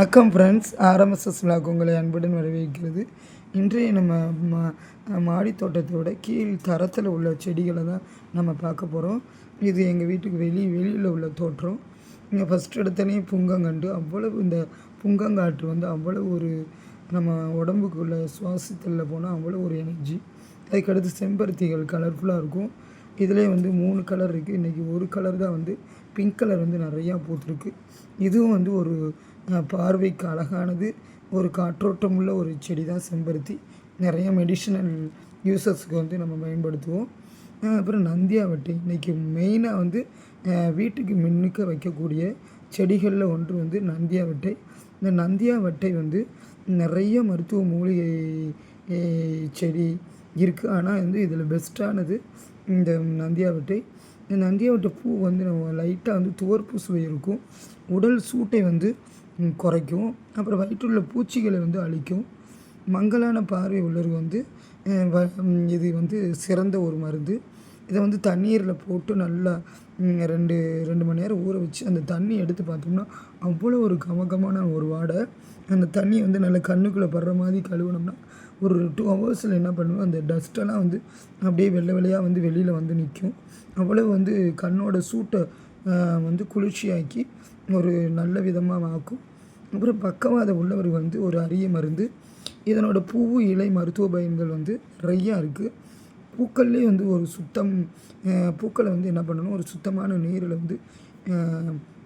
வணக்கம் friends RMSS vlog உங்களை அன்புடன் வரவேற்கிறது. இன்றைய நம்ம மா மாடி தோட்டத்தோட கீழ் தரத்தில் உள்ள செடிகளை தான் நம்ம பார்க்க போகிறோம் இது எங்கள் வீட்டுக்கு வெளி வெளியில் உள்ள தோற்றம். இங்கே ஃபஸ்ட் இடத்துலையும் புங்கங்கண்டு. அவ்வளவு இந்த புங்கங்காற்று வந்து அவ்வளவு ஒரு நம்ம உடம்புக்குள்ள சுவாசத்தில் போனால் அவ்வளோ ஒரு எனர்ஜி அதுக்கடுத்து செம்பருத்திகள் கலர்ஃபுல்லாக இருக்கும். இதிலே வந்து மூணு கலர் இருக்குது இன்றைக்கி ஒரு கலர் தான் வந்து பிங்க் கலர் வந்து நிறையா பூத்துருக்கு. இதுவும் வந்து ஒரு பார்வைக்கு அழகானது. ஒரு காற்றோட்டம் உள்ள ஒரு செடி தான் செம்பருத்தி. நிறைய மெடிஷனல் யூசஸ்க்கு வந்து நம்ம பயன்படுத்துவோம். அப்புறம் நந்தியாவட்டை இன்றைக்கி மெயினாக வந்து வீட்டுக்கு மின்னுக்க வைக்கக்கூடிய செடிகளில் ஒன்று வந்து நந்தியாவட்டை இந்த நந்தியாவட்டை வந்து நிறைய மருத்துவ மூலிகை செடி இருக்குது ஆனால் வந்து இதில் பெஸ்ட்டானது இந்த நந்தியாவட்டை இந்த நந்தியாவட்டை பூ வந்து நம்ம லைட்டாக வந்து துவர்ப்பு சுவை இருக்கும். உடல் சூட்டை வந்து குறைக்கும். அப்புறம் வயிற்றுள்ள பூச்சிகளை வந்து அழிக்கும். மங்கலான பார்வை உள்ளவர்கள் வந்து வ- இது வந்து சிறந்த ஒரு மருந்து. இதை வந்து தண்ணீரில் போட்டு நல்லா ரெண்டு ரெண்டு மணி நேரம் ஊற வச்சு அந்த தண்ணி எடுத்து பார்த்தோம்னா அவ்வளோ ஒரு கமகமான ஒரு வாடை. அந்த தண்ணியை வந்து நல்லா கண்ணுக்குள்ளே படுற மாதிரி கழுவுனோம்னா ஒரு டூ ஹவர்ஸில் என்ன பண்ணுவோம் அந்த டஸ்ட்டெல்லாம் வந்து அப்படியே வெள்ளை வெள்ளையாக வந்து வெளியில் வந்து நிற்கும். அவ்வளோ வந்து கண்ணோட சூட்டை வந்து குளிர்ச்சியாக்கி ஒரு நல்ல விதமாக ஆக்கும். அப்புறம் பக்கவாதம் உள்ளவர் வந்து ஒரு அரிய மருந்து. இதனோட பூவு இலை மருத்துவ பயன்கள் வந்து நிறையா இருக்குது பூக்கள்லேயே வந்து ஒரு சுத்தம் பூக்களை வந்து என்ன பண்ணணும்? ஒரு சுத்தமான நீரில் வந்து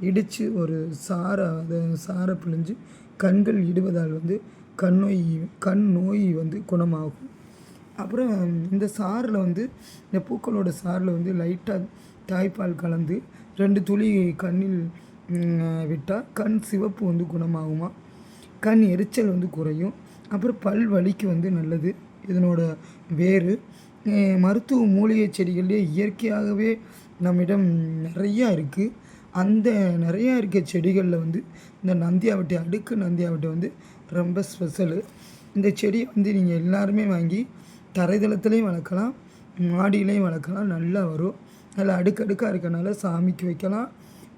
இடித்து ஒரு சாரை அதை சாரை பிழிஞ்சு கண்கள் இடுவதால் வந்து கண் நோய் கண் நோய் வந்து குணமாகும். அப்புறம் இந்த சாறில் வந்து இந்த பூக்களோட சாறில் வந்து லைட்டாக தாய்ப்பால் கலந்து ரெண்டு துளி கண்ணில் விட்டால் கண் சிவப்பு வந்து குணமாகுமா? கண் எரிச்சல் வந்து குறையும். அப்புறம் பல் வலிக்கு வந்து நல்லது. இதனோட வேறு மருத்துவ மூலிகை செடிகள்லேயே இயற்கையாகவே நம்மிடம் நிறையா இருக்குது அந்த நிறையா இருக்க செடிகளில் வந்து இந்த நந்தியாவட்டை அடுக்கு நந்தியாவட்டை வந்து ரொம்ப ஸ்பெஷலு. இந்த செடியை வந்து நீங்கள் எல்லாருமே வாங்கி தரைதளத்துலேயும் வளர்க்கலாம் மாடியிலையும் வளர்க்கலாம் நல்லா வரும். அதில் அடுக்கடுக்காக இருக்கனால சாமிக்கு வைக்கலாம்.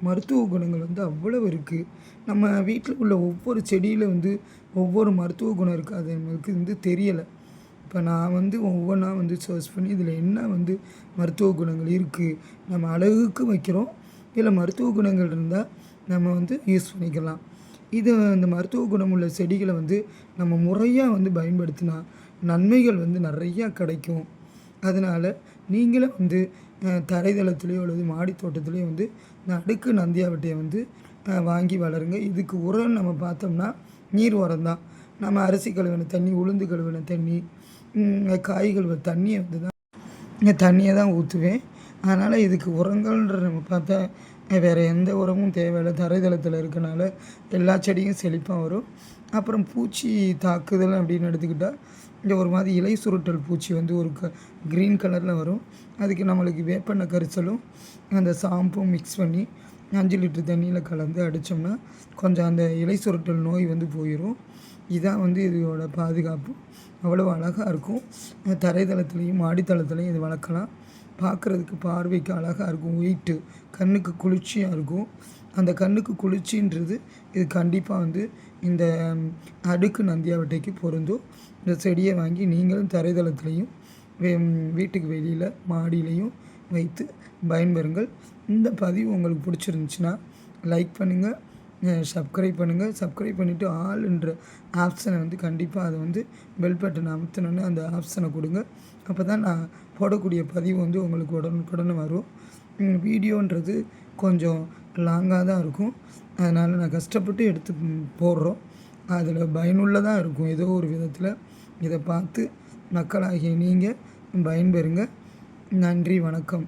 மருத்துவ குணங்கள் வந்து அவ்வளவு இருக்குது நம்ம வீட்டில் உள்ள ஒவ்வொரு செடியில் வந்து ஒவ்வொரு மருத்துவ குணம் இருக்குது அது நம்மளுக்கு வந்து தெரியலை. இப்போ நான் வந்து ஒவ்வொன்றா வந்து சர்ச் பண்ணி இதில் என்ன வந்து மருத்துவ குணங்கள் இருக்குது நம்ம அழகுக்கு வைக்கிறோம். இதில் மருத்துவ குணங்கள் இருந்தால் நம்ம வந்து யூஸ் பண்ணிக்கலாம். இது இந்த மருத்துவ குணம் உள்ள செடிகளை வந்து நம்ம முறையாக வந்து பயன்படுத்தினா நன்மைகள் வந்து நிறையா கிடைக்கும். அதனால் நீங்களும் வந்து தரைதளத்துலேயோ அல்லது மாடி தோட்டத்துலேயோ வந்து இந்த அடுக்கு நந்தியாவட்டையை வந்து வாங்கி வளருங்க. இதுக்கு உரம் நம்ம பார்த்தோம்னா நீர் உரம் தான். நம்ம அரிசி கழுவின தண்ணி உளுந்து கழுவின தண்ணி காய் கழுவ தண்ணியை வந்து தான் தண்ணியை தான் ஊற்றுவேன் அதனால் இதுக்கு உரங்கள்ன்ற நம்ம பார்த்தா வேறு எந்த உரமும் தேவையில்லை. தரைதளத்தில் இருக்கனால எல்லா செடியும் செழிப்பாக வரும். அப்புறம் பூச்சி தாக்குதல் அப்படின்னு எடுத்துக்கிட்டால் இந்த ஒரு மாதிரி இலை சுருட்டல் பூச்சி வந்து ஒரு க க்ரீன் கலரில் வரும். அதுக்கு நம்மளுக்கு வேப்பெண்ணெய் கரிசலும் அந்த சாம்பும் மிக்ஸ் பண்ணி அஞ்சு லிட்டர் தண்ணியில் கலந்து அடித்தோம்னா கொஞ்சம் அந்த இலை சுருட்டல் நோய் வந்து போயிடும் இதான் வந்து இதோட பாதுகாப்பு. அவ்வளோ அழகாக இருக்கும். அஹ் தரைதளத்துலேயும் மாடித்தளத்துலேயும் இது வளர்க்கலாம். பார்க்குறதுக்கு பார்வைக்கு அழகாக இருக்கும். வெயிட்டு கண்ணுக்கு குளிர்ச்சியாக இருக்கும். அந்த கண்ணுக்கு குளிர்ச்சின்றது இது கண்டிப்பாக வந்து இந்த அடுக்கு நந்தியாவட்டைக்கு பொருந்தும். இந்த செடியை வாங்கி நீங்களும் தரைதளத்துலேயும் வே- வீட்டுக்கு வெளியில் மாடியிலையும் வைத்து பயன்பெறுங்கள். இந்த பதிவு உங்களுக்கு பிடிச்சிருந்துச்சுன்னா லைக் பண்ணுங்கள் சப்ஸ்கிரைப் பண்ணுங்கள் சப்ஸ்கிரைப் பண்ணிவிட்டு ஆல்ன்ற ஆப்ஷனை வந்து கண்டிப்பாக அதை வந்து பெல் பட்டன் அமுத்தினோன்னே அந்த ஆப்ஷனை கொடுங்க. அப்போ தான் நான் போடக்கூடிய பதிவு வந்து உங்களுக்கு உடனுக்குடனே வரும். வீடியோன்றது கொஞ்சம் லாங்காக தான் இருக்கும். அதனால் நான் கஷ்டப்பட்டு எடுத்து போடுறோம். அதில் பயனுள்ளதாக இருக்கும். ஏதோ ஒரு விதத்தில் இதை பார்த்து மக்களாகிய நீங்கள் பயன்பெறுங்க. நன்றி வணக்கம்.